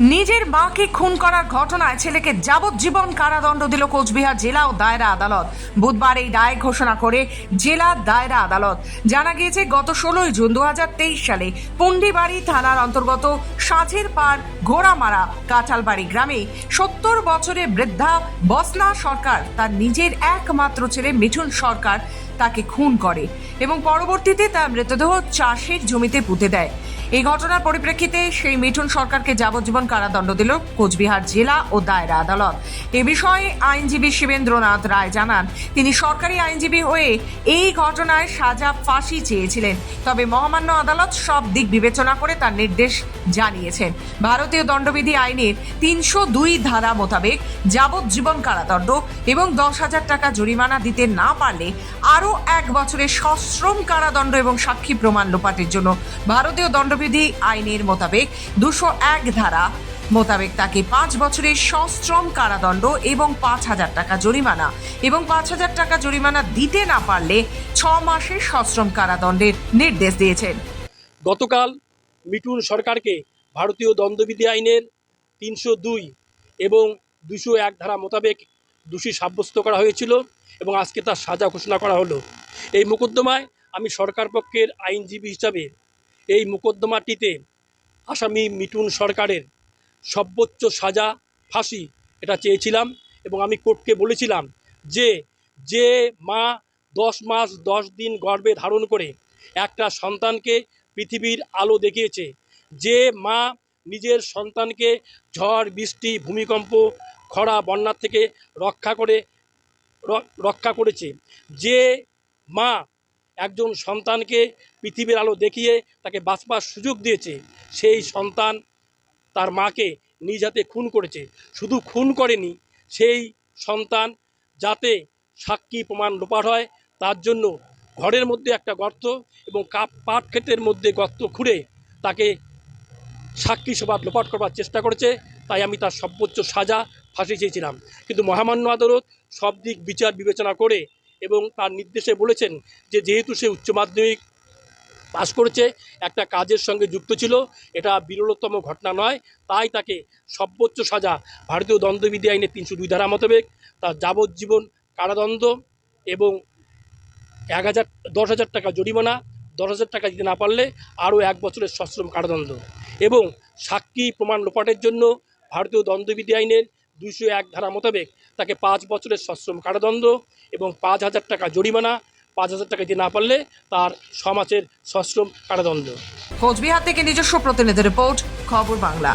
নিজের মাকে খুন করার ঘটনায় ছেলেকে যাবজ্জীবন কারাদণ্ড দিল কোচবিহার জেলা ও দায়রা আদালত। বুধবার এই রায় ঘোষণা করে জেলা দায়রা আদালত। জানা গিয়েছে, গত ষোলোই জুন দুহাজার তেইশ সালে পুন্ডিবাড়ি থানার অন্তর্গত সাঁঝের পাড় ঘোড়ামারা কাঁঠালবাড়ি গ্রামে সত্তর বছরের বৃদ্ধা বসনা সরকার তার নিজের একমাত্র ছেলে মিঠুন সরকার তাকে খুন করে এবং পরবর্তীতে তার মৃতদেহ চাষের জমিতে পুঁতে দেয়। এই ঘটনার পরিপ্রেক্ষিতে সেই মিঠুন সরকারকে যাবজ্জীবন কারাদণ্ড দিল কোচবিহার জেলা ও দায়রা আদালত। এ বিষয়ে আইনজীবী শিবেন্দ্রনাথ রায় জানান, তিনি সরকারি আইনজীবী হয়ে এই ঘটনায় সাজা ফাঁসি চেয়েছিলেন। তবে মহামান্য আদালত সব দিক বিবেচনা করে তার নির্দেশ জানিয়েছেন। ভারতীয় দণ্ডবিধি আইনের তিনশো দুই ধারা মোতাবেক যাবজ্জীবন কারাদণ্ড এবং দশ হাজার টাকা জরিমানা দিতে না পারলে আরও এক বছরের সশ্রম কারাদণ্ড এবং সাক্ষী প্রমাণ লোপাটের জন্য ভারতীয় দণ্ডবিধি আইনের মোতাবেক দুশো এক ধারা মোতাবেক তাকে পাঁচ বছরের সশ্রম কারাদণ্ড এবং পাঁচ হাজার টাকা জরিমানা এবং পাঁচ হাজার টাকা জরিমানা দিতে না পারলে ছ মাসের সশ্রম কারাদণ্ডের নির্দেশ দিয়েছেন। গতকাল মিঠুন সরকারকে ভারতীয় দণ্ডবিধি আইনের তিনশো দুই এবং দুশো এক ধারা মোতাবেক দোষী সাব্যস্ত করা হয়েছিল এবং আজকে তার সাজা ঘোষণা করা হলো। এই মোকদ্দমায় আমি সরকার পক্ষের আইনজীবী হিসাবে এই মোকদ্দমাটিতে আসামি মিটুন সরকারের সর্বোচ্চ সাজা, ফাঁসি, এটা চেয়েছিলাম এবং আমি কোর্টকে বলেছিলাম যে যে মা দশ মাস দশ দিন গর্ভে ধারণ করে একটা সন্তানকে পৃথিবীর আলো দেখিয়েছে, যে মা নিজের সন্তানকে ঝড়, বৃষ্টি, ভূমিকম্প, খরা বন্যার থেকে রক্ষা করে রক্ষা করেছে, যে মা একজন সন্তানকে পৃথিবীর আলো দেখিয়ে তাকে বাঁচবার সুযোগ দিয়েছে, সেই সন্তান তার মাকে নিজ হাতে খুন করেছে। শুধু খুন করেনি, সেই সন্তান যাতে সাক্ষী প্রমাণ লোপাট হয়, তার জন্য ঘরের মধ্যে একটা গর্ত এবং কাপ, পাট ক্ষেতের মধ্যে গর্ত খুঁড়ে তাকে সাক্ষী সভা লোপাট করবার চেষ্টা করেছে, তাই আমি তার সর্বোচ্চ সাজা ফাঁসি চেয়েছিলাম। কিন্তু মহামান্য আদালত সব দিক বিচার বিবেচনা করে এবং তার নির্দেশে বলেছেন যে যেহেতু সে উচ্চ মাধ্যমিক পাশ করেছে, একটা কাজের সঙ্গে যুক্ত ছিল, এটা বিরলতম ঘটনা নয়। তাই তাকে সর্বোচ্চ সাজা ভারতীয় দণ্ডবিধি আইনের তিনশো দুই ধারা মোতাবেক তার যাবজ্জীবন কারাদণ্ড এবং এক হাজার, দশ হাজার টাকা জরিমানা, দশ হাজার টাকা দিতে না পারলে আরও এক বছরের সশ্রম কারাদণ্ড এবং সাক্ষী প্রমাণ লোপাটের জন্য ভারতীয় দণ্ডবিধি আইনের দুইশো এক ধারা মোতাবেক তাকে পাঁচ বছরের সশ্রম কারাদণ্ড এবং পাঁচ হাজার টাকা জরিমানা, পাঁচ হাজার টাকা দিতে না পারলে তার সমাজের সশ্রম কারাদণ্ড। কোচবিহার থেকে নিজস্ব প্রতিনিধি রিপোর্ট, খবর বাংলা।